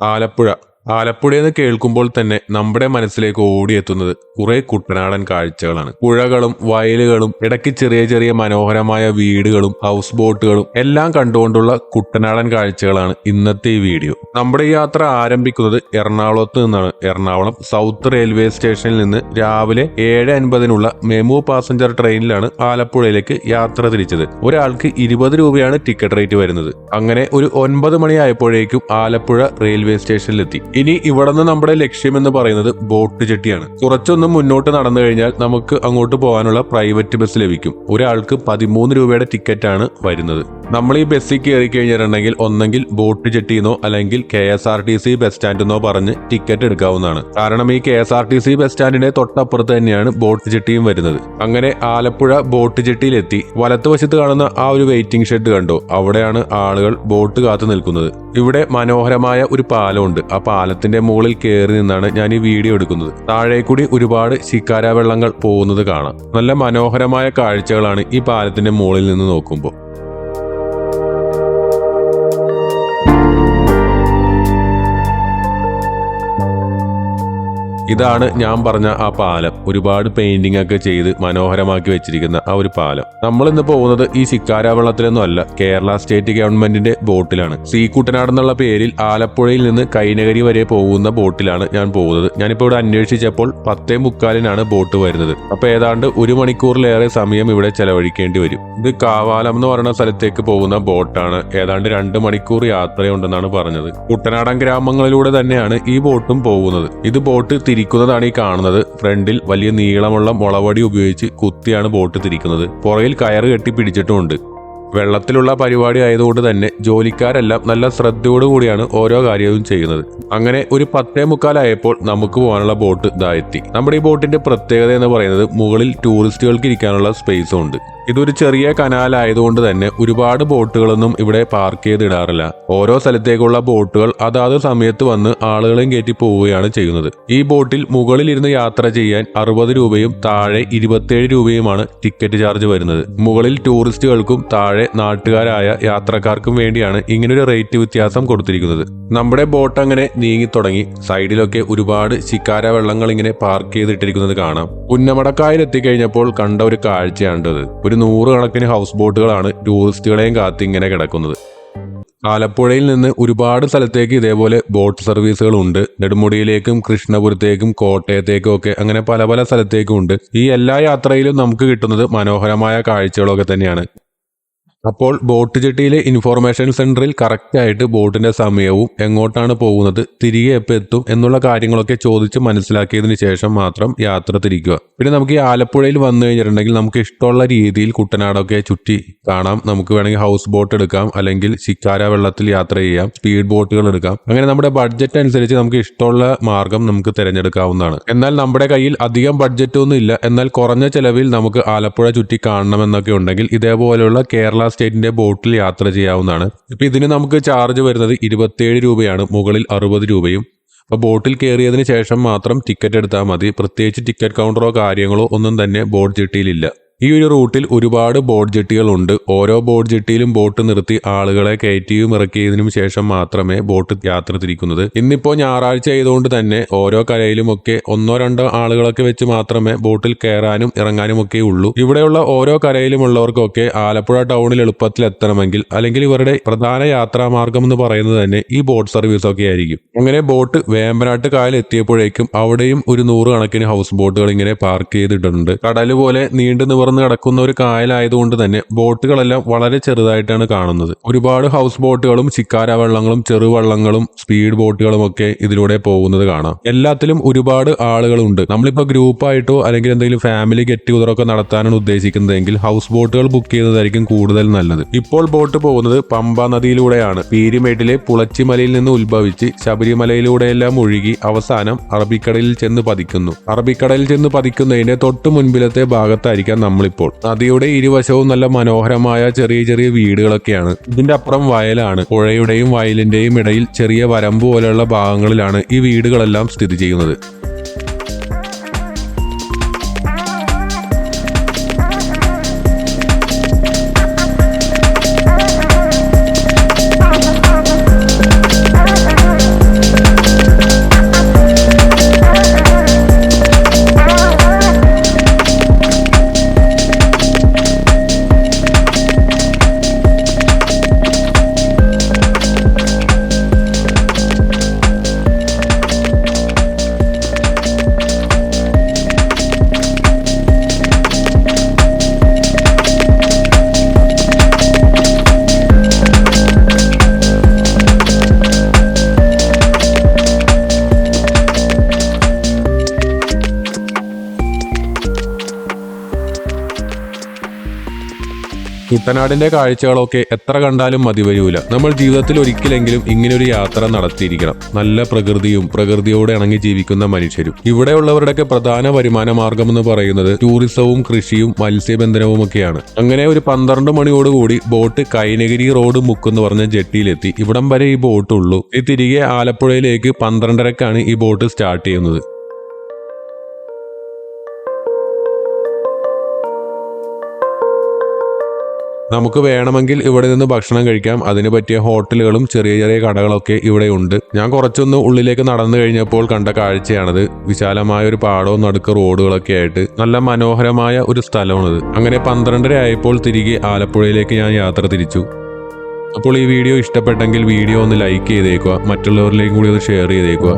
ആലപ്പുഴ ആലപ്പുഴ എന്ന് കേൾക്കുമ്പോൾ തന്നെ നമ്മുടെ മനസ്സിലേക്ക് ഓടിയെത്തുന്നത് കുറെ കുട്ടനാടൻ കാഴ്ചകളാണ്. പുഴകളും വയലുകളും ഇടയ്ക്ക് ചെറിയ ചെറിയ മനോഹരമായ വീടുകളും ഹൗസ് ബോട്ടുകളും എല്ലാം കണ്ടുകൊണ്ടുള്ള കുട്ടനാടൻ കാഴ്ചകളാണ് ഇന്നത്തെ ഈ വീഡിയോ. നമ്മുടെ യാത്ര ആരംഭിക്കുന്നത് എറണാകുളത്ത് നിന്നാണ്. എറണാകുളം സൗത്ത് റെയിൽവേ സ്റ്റേഷനിൽ നിന്ന് രാവിലെ ഏഴ് അൻപതിനുള്ള മെമു പാസഞ്ചർ ട്രെയിനിലാണ് ആലപ്പുഴയിലേക്ക് യാത്ര തിരിച്ചത്. ഒരാൾക്ക് ഇരുപത് രൂപയാണ് ടിക്കറ്റ് റേറ്റ് വരുന്നത്. അങ്ങനെ ഒരു ഒൻപത് മണിയായപ്പോഴേക്കും ആലപ്പുഴ റെയിൽവേ സ്റ്റേഷനിലെത്തി ഇനി ഇവിടെ നിന്ന് നമ്മുടെ ലക്ഷ്യം എന്ന് പറയുന്നത് ബോട്ട് ജെട്ടിയാണ്. കുറച്ചൊന്നും മുന്നോട്ട് നടന്നു കഴിഞ്ഞാൽ നമുക്ക് അങ്ങോട്ട് പോകാനുള്ള പ്രൈവറ്റ് ബസ് ലഭിക്കും. ഒരാൾക്ക് പതിമൂന്ന് രൂപയുടെ ടിക്കറ്റാണ് വരുന്നത്. നമ്മൾ ഈ ബസ്സിൽ കയറി കഴിഞ്ഞിട്ടുണ്ടെങ്കിൽ ഒന്നെങ്കിൽ ബോട്ട് ജെട്ടിന്നോ അല്ലെങ്കിൽ K S R T C bus സ്റ്റാൻഡിന്നോ പറഞ്ഞ് ടിക്കറ്റ് എടുക്കാവുന്നതാണ്. കാരണം ഈ K S R T C bus സ്റ്റാൻഡിന്റെ തൊട്ടപ്പുറത്ത് തന്നെയാണ് ബോട്ട് ജെട്ടിയും വരുന്നത്. അങ്ങനെ ആലപ്പുഴ ബോട്ട് ജെട്ടിയിലെത്തി. വലത്തുവശത്ത് കാണുന്ന ആ ഒരു വെയിറ്റിംഗ് ഷെഡ് കണ്ടോ? അവിടെയാണ് ആളുകൾ ബോട്ട് കാത്തു നിൽക്കുന്നത്. ഇവിടെ മനോഹരമായ ഒരു പാലമുണ്ട്. ആ പാലത്തിന്റെ മുകളിൽ കയറി നിന്നാണ് ഞാൻ ഈ വീഡിയോ എടുക്കുന്നത്. താഴെ കൂടി ഒരുപാട് ശിക്കാര വെള്ളങ്ങൾ പോകുന്നത് കാണാം. നല്ല മനോഹരമായ കാഴ്ചകളാണ് ഈ പാലത്തിന്റെ മുകളിൽ നിന്ന് നോക്കുമ്പോൾ. ഇതാണ് ഞാൻ പറഞ്ഞ ആ പാലം. ഒരുപാട് പെയിന്റിംഗ് ഒക്കെ ചെയ്ത് മനോഹരമാക്കി വെച്ചിരിക്കുന്ന ആ ഒരു പാലം. നമ്മൾ ഇന്ന് പോകുന്നത് ഈ വെള്ളത്തിലൊന്നും അല്ല. കേരള സ്റ്റേറ്റ് ഗവൺമെന്റിന്റെ ബോട്ടിലാണ്. സീ കുട്ടനാട് എന്നുള്ള പേരിൽ ആലപ്പുഴയിൽ നിന്ന് കൈനഗരി വരെ പോകുന്ന ബോട്ടിലാണ് ഞാൻ പോകുന്നത്. ഞാനിപ്പോൾ ഇവിടെ അന്വേഷിച്ചപ്പോൾ പത്തേ മുക്കാലിനാണ് ബോട്ട് വരുന്നത്. അപ്പൊ ഏതാണ്ട് ഒരു മണിക്കൂറിലേറെ സമയം ഇവിടെ ചെലവഴിക്കേണ്ടി വരും. ഇത് കാവാലം എന്ന് പറയുന്ന സ്ഥലത്തേക്ക് പോകുന്ന ബോട്ടാണ്. ഏതാണ്ട് രണ്ട് മണിക്കൂർ യാത്രയുണ്ടെന്നാണ് പറഞ്ഞത്. കുട്ടനാടൻ ഗ്രാമങ്ങളിലൂടെ തന്നെയാണ് ഈ ബോട്ടും പോകുന്നത്. ഇത് ബോട്ട് തിരിക്കുന്നതാണ് ഈ കാണുന്നത്. ഫ്രണ്ടിൽ വലിയ നീളമുള്ള മുളവടി ഉപയോഗിച്ച് കുത്തിയാണ് ബോട്ട് തിരിക്കുന്നത്. പുറയിൽ കയറ് കെട്ടി പിടിച്ചിട്ടുമുണ്ട് വെള്ളത്തിലുള്ള പരിപാടി ആയതുകൊണ്ട് തന്നെ ജോലിക്കാരെല്ലാം നല്ല ശ്രദ്ധയോടുകൂടിയാണ് ഓരോ കാര്യവും ചെയ്യുന്നത്. അങ്ങനെ ഒരു പത്തേ മുക്കാലായപ്പോൾ നമുക്ക് പോകാനുള്ള ബോട്ട് ഇതാ എത്തി. നമ്മുടെ ഈ ബോട്ടിന്റെ പ്രത്യേകത എന്ന് പറയുന്നത് മുകളിൽ ടൂറിസ്റ്റുകൾക്ക് ഇരിക്കാനുള്ള സ്പേസും ഉണ്ട്. ഇതൊരു ചെറിയ കനാലായതുകൊണ്ട് തന്നെ ഒരുപാട് ബോട്ടുകളൊന്നും ഇവിടെ പാർക്ക് ചെയ്തിടാറില്ല. ഓരോ സ്ഥലത്തേക്കുള്ള ബോട്ടുകൾ അതാത് സമയത്ത് വന്ന് ആളുകളെയും കയറ്റി പോവുകയാണ് ചെയ്യുന്നത്. ഈ ബോട്ടിൽ മുകളിൽ ഇരുന്ന് യാത്ര ചെയ്യാൻ അറുപത് രൂപയും താഴെ ഇരുപത്തിയേഴ് രൂപയുമാണ് ടിക്കറ്റ് ചാർജ് വരുന്നത്. മുകളിൽ ടൂറിസ്റ്റുകൾക്കും താഴെ നാട്ടുകാരായ യാത്രക്കാർക്കും വേണ്ടിയാണ് ഇങ്ങനൊരു റേറ്റ് വ്യത്യാസം കൊടുത്തിരിക്കുന്നത്. നമ്മുടെ ബോട്ട് അങ്ങനെ നീങ്ങി തുടങ്ങി സൈഡിലൊക്കെ ഒരുപാട് ശിക്കാര വെള്ളങ്ങൾ ഇങ്ങനെ പാർക്ക് ചെയ്തിട്ടിരിക്കുന്നത് കാണാം. പുന്നമടക്കായൽ എത്തിക്കഴിഞ്ഞപ്പോൾ കണ്ട ഒരു കാഴ്ചയാണ്ടത് ഒരു നൂറുകണക്കിന് ഹൗസ് ബോട്ടുകളാണ് ടൂറിസ്റ്റുകളെയും കാത്തി ഇങ്ങനെ കിടക്കുന്നത്. ആലപ്പുഴയിൽ നിന്ന് ഒരുപാട് സ്ഥലത്തേക്ക് ഇതേപോലെ ബോട്ട് സർവീസുകൾ ഉണ്ട്. നെടുമുടിയിലേക്കും കൃഷ്ണപുരത്തേക്കും കോട്ടയത്തേക്കും ഒക്കെ അങ്ങനെ പല പല സ്ഥലത്തേക്കും ഉണ്ട്. ഈ എല്ലാ യാത്രയിലും നമുക്ക് കിട്ടുന്നത് മനോഹരമായ കാഴ്ചകളൊക്കെ തന്നെയാണ്. അപ്പോൾ ബോട്ട് ജെട്ടിയിലെ ഇൻഫോർമേഷൻ സെന്ററിൽ കറക്റ്റായിട്ട് ബോട്ടിന്റെ സമയവും എങ്ങോട്ടാണ് പോകുന്നത് തിരികെ എപ്പോൾ എത്തും എന്നുള്ള കാര്യങ്ങളൊക്കെ ചോദിച്ച് മനസ്സിലാക്കിയതിന് ശേഷം മാത്രം യാത്ര തിരിക്കുക. പിന്നെ നമുക്ക് ഈ ആലപ്പുഴയിൽ വന്നു കഴിഞ്ഞിട്ടുണ്ടെങ്കിൽ നമുക്ക് ഇഷ്ടമുള്ള രീതിയിൽ കുട്ടനാടൊക്കെ ചുറ്റി കാണാം. നമുക്ക് വേണമെങ്കിൽ ഹൗസ് ബോട്ട് എടുക്കാം അല്ലെങ്കിൽ ശിക്കാര വെള്ളത്തിൽ യാത്ര ചെയ്യാം സ്പീഡ് ബോട്ടുകൾ എടുക്കാം. അങ്ങനെ നമ്മുടെ ബഡ്ജറ്റ് അനുസരിച്ച് നമുക്ക് ഇഷ്ടമുള്ള മാർഗം നമുക്ക് തിരഞ്ഞെടുക്കാവുന്നതാണ്. എന്നാൽ നമ്മുടെ കയ്യിൽ അധികം ബഡ്ജറ്റ് ഒന്നും ഇല്ല. എന്നാൽ കുറഞ്ഞ ചെലവിൽ നമുക്ക് ആലപ്പുഴ ചുറ്റി കാണണമെന്നൊക്കെ ഉണ്ടെങ്കിൽ ഇതേപോലെയുള്ള കേരള സ്റ്റേറ്റിന്റെ ബോട്ടിൽ യാത്ര ചെയ്യാവുന്നതാണ്. ഇപ്പൊ ഇതിന് നമുക്ക് ചാർജ് വരുന്നത് ഇരുപത്തിയേഴ് രൂപയാണ് മുകളിൽ അറുപത് രൂപയും. അപ്പോൾ ബോട്ടിൽ കയറിയതിന് ശേഷം മാത്രം ടിക്കറ്റ് എടുത്താൽ മതി. പ്രത്യേകിച്ച് ടിക്കറ്റ് കൗണ്ടറോ കാര്യങ്ങളോ ഒന്നും തന്നെ ബോട്ട് ജെട്ടിയിലില്ല ഈ ഒരു റൂട്ടിൽ ഒരുപാട് ബോട്ട് ജെട്ടികളുണ്ട്. ഓരോ ബോട്ട് ജെട്ടിയിലും ബോട്ട് നിർത്തി ആളുകളെ കയറ്റിയും ഇറക്കിയതിനും ശേഷം മാത്രമേ ബോട്ട് യാത്ര തിരിക്കുന്നത്. ഇന്നിപ്പോ ഞായറാഴ്ച ആയതുകൊണ്ട് തന്നെ ഓരോ കരയിലും ഒക്കെ ഒന്നോ രണ്ടോ ആളുകളൊക്കെ വെച്ച് മാത്രമേ ബോട്ടിൽ കയറാനും ഇറങ്ങാനും ഒക്കെ ഉള്ളൂ. ഇവിടെയുള്ള ഓരോ കരയിലുമുള്ളവർക്കൊക്കെ ആലപ്പുഴ ടൗണിൽ എളുപ്പത്തിൽ എത്തണമെങ്കിൽ അല്ലെങ്കിൽ ഇവരുടെ പ്രധാന യാത്രാ മാർഗം എന്ന് പറയുന്നത് തന്നെ ഈ ബോട്ട് സർവീസ് ഒക്കെ ആയിരിക്കും. അങ്ങനെ ബോട്ട് വേമ്പനാട്ട് കായൽ എത്തിയപ്പോഴേക്കും അവിടെയും ഒരു നൂറ് കണക്കിന് ഹൗസ് ബോട്ടുകൾ ഇങ്ങനെ പാർക്ക് ചെയ്തിട്ടുണ്ട്. കടൽ പോലെ നീണ്ടു നിവർന്ന് കിടക്കുന്ന ഒരു കായലായതുകൊണ്ട് തന്നെ ബോട്ടുകളെല്ലാം വളരെ ചെറുതായിട്ടാണ് കാണുന്നത്. ഒരുപാട് ഹൗസ് ബോട്ടുകളും ചിക്കാര വള്ളങ്ങളും ചെറുവള്ളങ്ങളും സ്പീഡ് ബോട്ടുകളും ഒക്കെ ഇതിലൂടെ പോകുന്നത് കാണാം. എല്ലാത്തിലും ഒരുപാട് ആളുകളുണ്ട്. നമ്മളിപ്പോ ഗ്രൂപ്പായിട്ടോ അല്ലെങ്കിൽ എന്തെങ്കിലും ഫാമിലി ഗെറ്റ് ടുഗതറൊക്കെ നടത്താനാണ് ഉദ്ദേശിക്കുന്നതെങ്കിൽ ഹൗസ് ബോട്ടുകൾ ബുക്ക് ചെയ്യുന്നതായിരിക്കും കൂടുതൽ നല്ലത്. ഇപ്പോൾ ബോട്ട് പോകുന്നത് പമ്പ നദിയിലൂടെയാണ്. പീരിമേട്ടിലെ പുളച്ചിമലയിൽ നിന്ന് ഉത്ഭവിച്ച് ശബരിമലയിലൂടെയെല്ലാം ഒഴുകി അവസാനം അറബിക്കടലിൽ ചെന്ന് പതിക്കുന്നു. അറബിക്കടലിൽ ചെന്ന് പതിക്കുന്നതിന്റെ തൊട്ടു മുൻപിലത്തെ ഭാഗത്തായിരിക്കാം നമ്മളിപ്പോൾ. നദിയുടെ ഇരുവശവും നല്ല മനോഹരമായ ചെറിയ ചെറിയ വീടുകളൊക്കെയാണ്. ഇതിന്റെ അപ്പുറം വയലാണ്. പുഴയുടെയും വയലിന്റെയും ഇടയിൽ ചെറിയ വരമ്പ് പോലെയുള്ള ഭാഗങ്ങളിലാണ് ഈ വീടുകളെല്ലാം സ്ഥിതി ചെയ്യുന്നത്. കുട്ടനാടിന്റെ കാഴ്ചകളൊക്കെ എത്ര കണ്ടാലും മതി വരൂല. നമ്മൾ ജീവിതത്തിൽ ഒരിക്കലെങ്കിലും ഇങ്ങനൊരു യാത്ര നടത്തിയിരിക്കണം. നല്ല പ്രകൃതിയും പ്രകൃതിയോട് ഇണങ്ങി ജീവിക്കുന്ന മനുഷ്യരും. ഇവിടെയുള്ളവരുടെയൊക്കെ പ്രധാന വരുമാന മാർഗം എന്ന് പറയുന്നത് ടൂറിസവും കൃഷിയും മത്സ്യബന്ധനവും ഒക്കെയാണ് അങ്ങനെ ഒരു പന്ത്രണ്ട് മണിയോടുകൂടി ബോട്ട് കൈനഗിരി റോഡ് മുക്കെന്ന് പറഞ്ഞ ജെട്ടിയിലെത്തി. ഇവിടം വരെ ഈ ബോട്ടുള്ളൂ. ഈ തിരികെ ആലപ്പുഴയിലേക്ക് പന്ത്രണ്ടരക്കാണ് ഈ ബോട്ട് സ്റ്റാർട്ട് ചെയ്യുന്നത്. നമുക്ക് വേണമെങ്കിൽ ഇവിടെ നിന്ന് ഭക്ഷണം കഴിക്കാം. അതിന് പറ്റിയ ഹോട്ടലുകളും ചെറിയ ചെറിയ കടകളൊക്കെ ഇവിടെ ഉണ്ട്. ഞാൻ കുറച്ചൊന്ന് ഉള്ളിലേക്ക് നടന്നു കഴിഞ്ഞപ്പോൾ കണ്ട കാഴ്ചയാണത്. വിശാലമായ ഒരു പാടവും നടുക്ക് റോഡുകളൊക്കെ ആയിട്ട് നല്ല മനോഹരമായ ഒരു സ്ഥലമാണിത്. അങ്ങനെ പന്ത്രണ്ടര ആയപ്പോൾ തിരികെ ആലപ്പുഴയിലേക്ക് ഞാൻ യാത്ര തിരിച്ചു. അപ്പോൾ ഈ വീഡിയോ ഇഷ്ടപ്പെട്ടെങ്കിൽ വീഡിയോ ഒന്ന് ലൈക്ക് ചെയ്തേക്കുക. മറ്റുള്ളവരിലേക്കും കൂടി ഒന്ന് ഷെയർ ചെയ്തേക്കുക.